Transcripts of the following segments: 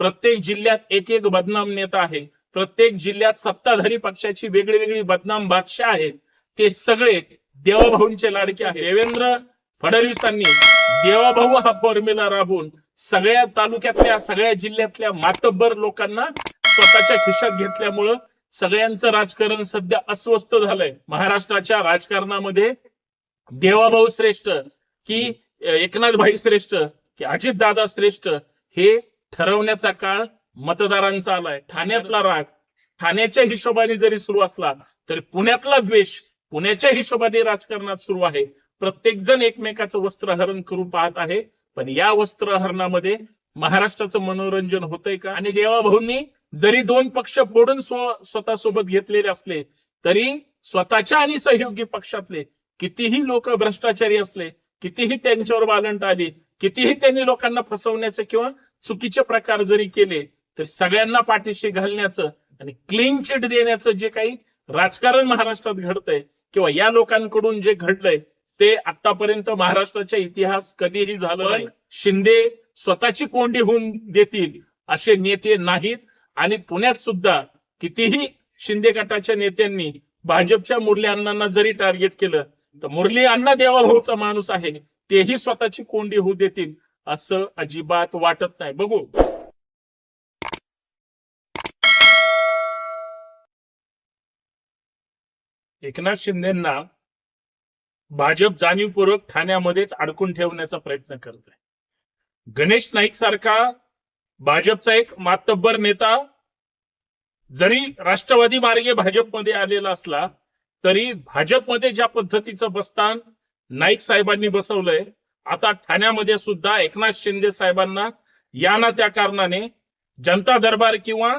प्रत्येक जिल्ह्यात एक एक बदनाम नेता आहे प्रत्येक जिल्ह्यात सत्ताधारी पक्षाची वेगळी वेगळी बदनाम बादशाह आहेत. ते सगळे देवाभाऊंचे लाडके आहेत. देवेंद्र फडणवीसांनी देवाभाऊ हा फॉर्म्युला राबवून सगळ्या तालुक्यातल्या सगळ्या जिल्ह्यातल्या मातब्बर लोकांना स्वतःच्या खिशात घेतल्यामुळं सगळ्यांचं राजकारण सध्या अस्वस्थ झालंय. महाराष्ट्राच्या राजकारणामध्ये देवाभाऊ श्रेष्ठ की एकनाथ भाई श्रेष्ठ की अजित दादा श्रेष्ठ हे ठरवण्याचा काळ मतदारांचा आलाय. ठाण्यातला राग ठाण्याच्या हिशोबाने जरी सुरू असला तरी पुण्यातला द्वेष पुण्याच्या हिशोबाने राजकारणात सुरू आहे. प्रत्येक जण एकमेकाचं वस्त्रहरण करून पाहत आहे. पण या वस्त्रहरणामध्ये महाराष्ट्राचं मनोरंजन होतंय का? आणि देवाभाऊंनी जरी दोन पक्ष फोडून स्व- स्वतःसोबत घेतलेले असले तरी स्वतःच्या आणि सहयोगी पक्षातले कितीही लोक भ्रष्टाचारी असले कितीही त्यांच्यावर वालंट आली कितीही त्यांनी लोकांना फसवण्याचे किंवा चुकीचे प्रकार जरी केले तर सगळ्यांना पाठीशी घालण्याचं आणि क्लीन चिट देण्याचं जे काही राजकारण महाराष्ट्रात घडतंय किंवा या लोकांकडून जे घडलंय ते आतापर्यंत महाराष्ट्राचा इतिहास कधीही झालं नाही. शिंदे स्वतःची कोंडी होऊन देतील असे नेते नाहीत आणि पुण्यात सुद्धा कितीही शिंदे गटाच्या नेत्यांनी भाजपच्या मुरली अण्णांना जरी टार्गेट केलं तर मुरली अण्णा देवाभाऊचा माणूस आहे. तेही स्वतःची कोंडी होऊ देतील असं अजिबात वाटत नाही. बघू. एकनाथ शिंदेना भाजप जाणीवपूर्वक ठाण्यामध्येच अडकून ठेवण्याचा प्रयत्न करत आहे. गणेश नाईक सारखा भाजपचा एक मातब्बर नेता जरी राष्ट्रवादी मार्गे भाजपमध्ये आलेला असला तरी भाजपमध्ये ज्या पद्धतीचं बस्तान नाईक साहेबांनी बसवलंय आता ठाण्यामध्ये सुद्धा एकनाथ शिंदे साहेबांना या ना त्या कारणाने जनता दरबार किंवा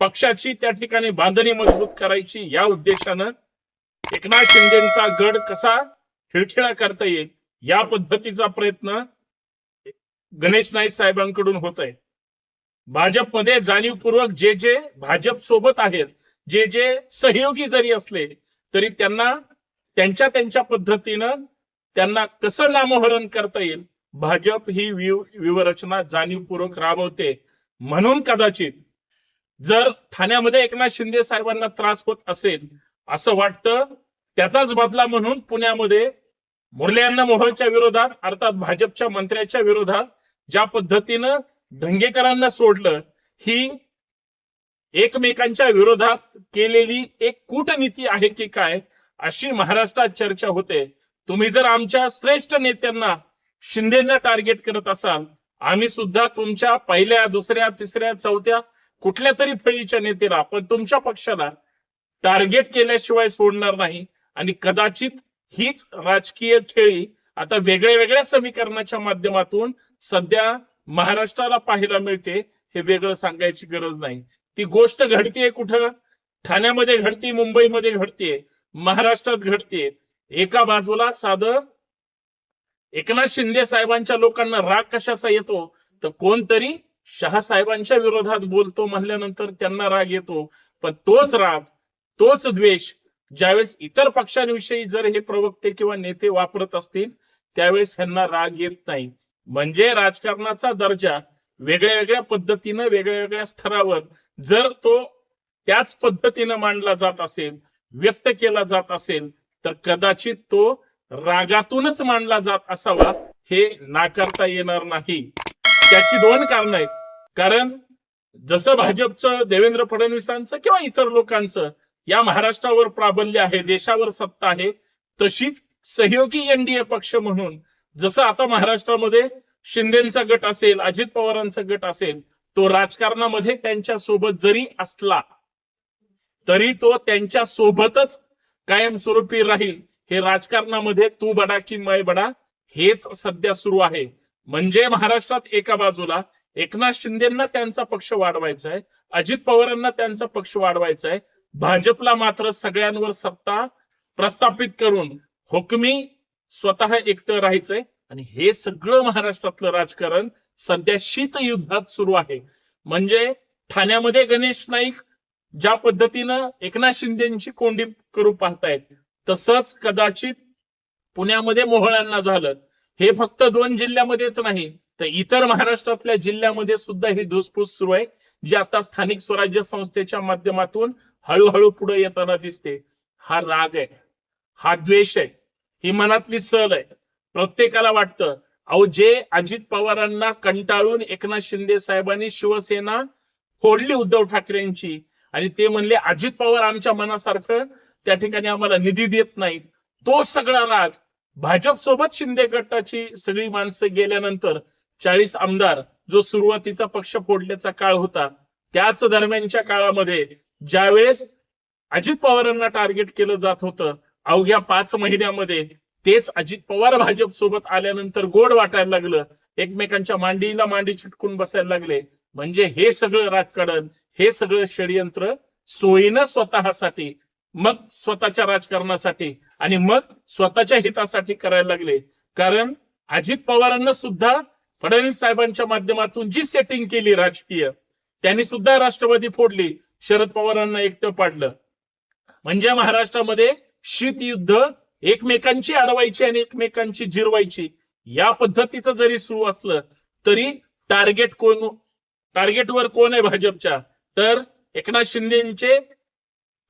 पक्षाची त्या ठिकाणी बांधणी मजबूत करायची या उद्देशानं एकनाथ शिंदेचा गड कसा खिळखिळा करता येईल या पद्धतीचा प्रयत्न गणेश नाईक साहेबांकडून होत आहे भाजपमध्ये जाणीवपूर्वक जे जे भाजप सोबत आहेत जे जे सहयोगी जरी असले तरी त्यांना त्यांच्या त्यांच्या पद्धतीनं त्यांना कसं नामोहरण करता येईल? भाजप ही व्यूह व्यूहरचना जाणीवपूर्वक राबवते. म्हणून कदाचित जर ठाण्यामध्ये एकनाथ शिंदे साहेबांना त्रास होत असेल असं वाटतं त्याचाच बदला म्हणून पुण्यामध्ये मुरल्यांना मोहनच्या विरोधात अर्थात भाजपच्या मंत्र्याच्या विरोधात ज्या पद्धतीनं धंगेकरांना सोडलं ही एकमेकांच्या विरोधात केलेली एक कूटनीती आहे की काय अशी महाराष्ट्रात चर्चा होते. तुम्ही जर आमच्या श्रेष्ठ नेत्यांना शिंदेना टार्गेट करत असाल आम्ही सुद्धा तुमच्या पहिल्या दुसऱ्या तिसऱ्या चौथ्या कुठल्या तरी फळीच्या नेत्याला पण तुमच्या पक्षाला टार्गेट केल्याशिवाय सोडणार नाही. आणि कदाचित हीच राजकीय खेळी आता वेगळ्या वेगळ्या समीकरणाच्या माध्यमातून सध्या महाराष्ट्राला पाहायला मिळते हे वेगळं सांगायची गरज नाही. ती गोष्ट घडतीये कुठं? ठाण्यामध्ये घडती मुंबईमध्ये घडतीये महाराष्ट्रात घडतीये. एका बाजूला साधं एकनाथ शिंदे साहेबांच्या लोकांना राग कशाचा येतो? तर कोणतरी शहासाहेबांच्या विरोधात बोलतो म्हणल्यानंतर त्यांना राग येतो. पण तोच राग तोच द्वेष ज्यावेळेस इतर पक्षांविषयी जर हे प्रवक्ते किंवा नेते वापरत असतील त्यावेळेस ह्यांना राग येत नाही. म्हणजे राजकारणाचा दर्जा वेगळ्या वेगळ्या पद्धतीनं वेगळ्या वेगळ्या स्तरावर जर तो त्याच पद्धतीनं मांडला जात असेल व्यक्त केला जात असेल तर कदाचित तो रागातूनच मांडला जात असावा हे नाकारता येणार नाही. त्याची दोन कारण आहेत. कारण जसं भाजपचं देवेंद्र फडणवीसांचं किंवा इतर लोकांचं या महाराष्ट्रावर प्राबल्य आहे देशावर सत्ता आहे तशीच सहयोगी एनडीए पक्ष म्हणून जसं आता महाराष्ट्रामध्ये शिंदेचा गट असेल अजित पवारांचा गट असेल तो राजकारणामध्ये त्यांच्यासोबत जरी असला तरी तो त्यांच्या सोबतच कायमस्वरूपी राहील. हे राजकारणामध्ये तू बडा की मय बडा हेच सध्या सुरू आहे. म्हणजे महाराष्ट्रात एका बाजूला एकनाथ शिंदेना त्यांचा पक्ष वाढवायचा आहे अजित पवारांना त्यांचा पक्ष वाढवायचा आहे भाजपला मात्र सगळ्यांवर सत्ता प्रस्थापित करून हुकमी स्वतः एकटं राहायचंय. आणि हे सगळं महाराष्ट्रातलं राजकारण सध्या शीतयुद्धात सुरू आहे. म्हणजे ठाण्यामध्ये गणेश नाईक ज्या पद्धतीनं एकनाथ शिंदेची कोंडी करू पाहतायत तसंच कदाचित पुण्यामध्ये मोहळ्यांना झालं. हे फक्त दोन जिल्ह्यामध्येच नाही तर इतर महाराष्ट्रातल्या जिल्ह्यामध्ये सुद्धा ही धुसफूस सुरू आहे जी आता स्थानिक स्वराज्य संस्थेच्या माध्यमातून हळूहळू पुढे येताना दिसते. हा राग आहे. हा द्वेष आहे. ही मनातली सल आहे. प्रत्येकाला वाटतं. अहो जे अजित पवारांना कंटाळून एकनाथ शिंदे साहेबांनी शिवसेना फोडली उद्धव ठाकरेंची आणि ते म्हणले अजित पवार आमच्या मनासारखं त्या ठिकाणी आम्हाला निधी देत नाहीत. तो सगळा राग भाजप सोबत शिंदे गटाची सगळी माणसं गेल्यानंतर चाळीस आमदार जो सुरुवातीचा पक्ष फोडल्याचा काळ होता त्याच दरम्यानच्या काळामध्ये ज्यावेळेस अजित पवारांना टार्गेट केलं जात होतं अवघ्या पाच महिन्यामध्ये तेच अजित पवार भाजप सोबत आल्यानंतर गोड वाटायला लागलं. एकमेकांच्या मांडीला मांडी चिटकून बसायला लागले. म्हणजे हे सगळं राजकारण हे सगळं षडयंत्र सोयीनं स्वतःसाठी मग स्वतःच्या राजकारणासाठी आणि मग स्वतःच्या हितासाठी करायला लागले. कारण अजित पवारांना सुद्धा फडणवीस साहेबांच्या माध्यमातून जी सेटिंग केली राजकीय त्यांनी सुद्धा राष्ट्रवादी फोडली शरद पवारांना एकटं पाडलं. म्हणजे महाराष्ट्रामध्ये शीत युद्ध एकमेकांची अडवायची आणि एकमेकांची जिरवायची या पद्धतीचं जरी सुरू असलं तरी टार्गेट कोण टार्गेटवर कोण आहे भाजपच्या? तर एकनाथ शिंदेचे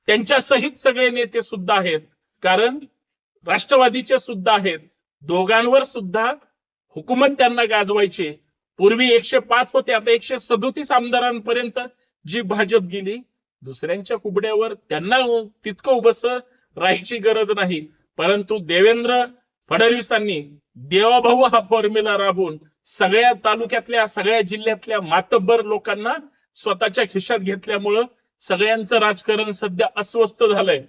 त्यांच्या सहित सगळे नेते सुद्धा आहेत. कारण राष्ट्रवादीचे सुद्धा आहेत. दोघांवर सुद्धा हुकूमत त्यांना गाजवायची. पूर्वी एकशे पाच होते आता एकशे सदोतीस आमदारांपर्यंत जी भाजप गेली दुसऱ्यांच्या कुबड्यावर त्यांना तितकं उभस राहायची गरज नाही. परंतु देवेंद्र फडणवीसांनी देवाभाऊ हा फॉर्म्युला राबवून सगळ्या तालुक्यातल्या सगळ्या जिल्ह्यातल्या मातब्बर लोकांना स्वतःच्या खिशात घेतल्यामुळं सगळ्यांचं राजकारण सध्या अस्वस्थ झालंय.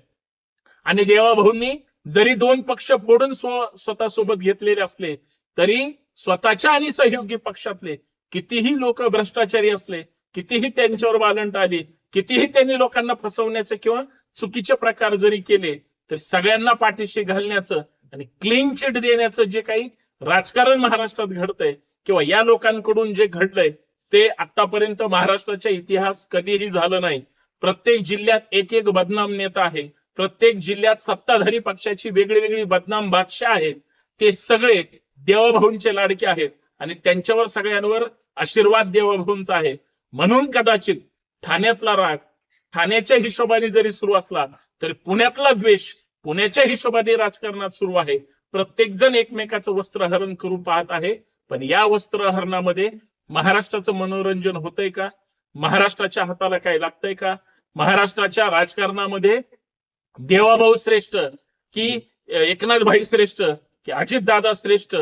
आणि देवाभाऊंनी जरी दोन पक्ष फोडून स्व- स्वतःसोबत घेतलेले असले तरी स्वतःच्या आणि सहयोगी पक्षातले कितीही लोक भ्रष्टाचारी असले कितीही त्यांच्यावर वालंट आली कितीही त्यांनी लोकांना फसवण्याचे किंवा चुकीचे प्रकार जरी केले तर सगळ्यांना पाठीशी घालण्याचं आणि क्लीन चिट देण्याचं जे काही राजकारण महाराष्ट्रात घडतंय किंवा या लोकांकडून जे घडलंय ते आतापर्यंत महाराष्ट्राच्या इतिहास कधीही झालं नाही. प्रत्येक जिल्ह्यात एक एक बदनाम नेता आहे. प्रत्येक जिल्ह्यात सत्ताधारी पक्षाची वेगळी वेगळी बदनाम बादशाह आहेत. ते सगळे देवाभाऊंचे लाडके आहेत आणि त्यांच्यावर सगळ्यांवर आशीर्वाद देवाभाऊंचा आहे. म्हणून कदाचित ठाण्यातला राग ठाण्याच्या हिशोबाने जरी सुरू असला तरी पुण्यातला द्वेष पुण्याच्या हिशोबाने राजकारणात सुरू आहे. प्रत्येक जण एकमेकाचं वस्त्रहरण करून पाहत आहे. पण या वस्त्रहरणामध्ये महाराष्ट्राचं मनोरंजन होतंय का? महाराष्ट्राच्या हाताला काय लागतंय का? महाराष्ट्राच्या राजकारणामध्ये देवाभाऊ श्रेष्ठ की एकनाथ भाई श्रेष्ठ की अजित दादा श्रेष्ठ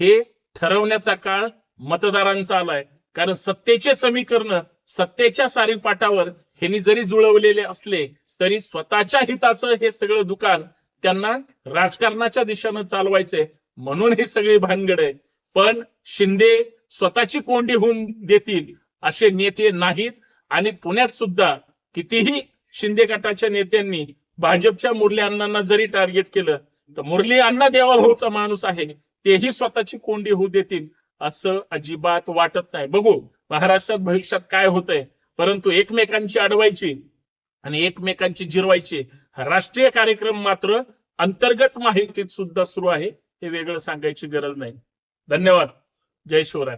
हे ठरवण्याचा काळ मतदारांचा आलाय. कारण सत्तेचे समीकरण सत्तेच्या सारीपाठावर ह्यांनी जरी जुळवलेले असले तरी स्वतःच्या हिताचं हे सगळं दुकान त्यांना राजकारणाच्या दिशेनं चालवायचंय. म्हणून ही सगळी भानगड आहे. पण शिंदे स्वतःची कोंडी होऊन देतील असे नेते नाहीत. आणि पुण्यात सुद्धा कितीही शिंदे गटाच्या नेत्यांनी भाजपच्या मुरली अण्णांना जरी टार्गेट केलं तर मुरली अण्णा देवाभाऊचा माणूस आहे. तेही स्वतःची कोंडी होऊ देतील असं अजिबात वाटत नाही. बघू महाराष्ट्रात भविष्यात काय होतंय. परंतु एकमेकांची अडवायची आणि एकमेकांची जिरवायची राष्ट्रीय कार्यक्रम मात्र अंतर्गत माहितीत सुद्धा सुरू आहे हे वेगळं सांगायची गरज नाही. धन्यवाद. जय शिवराय.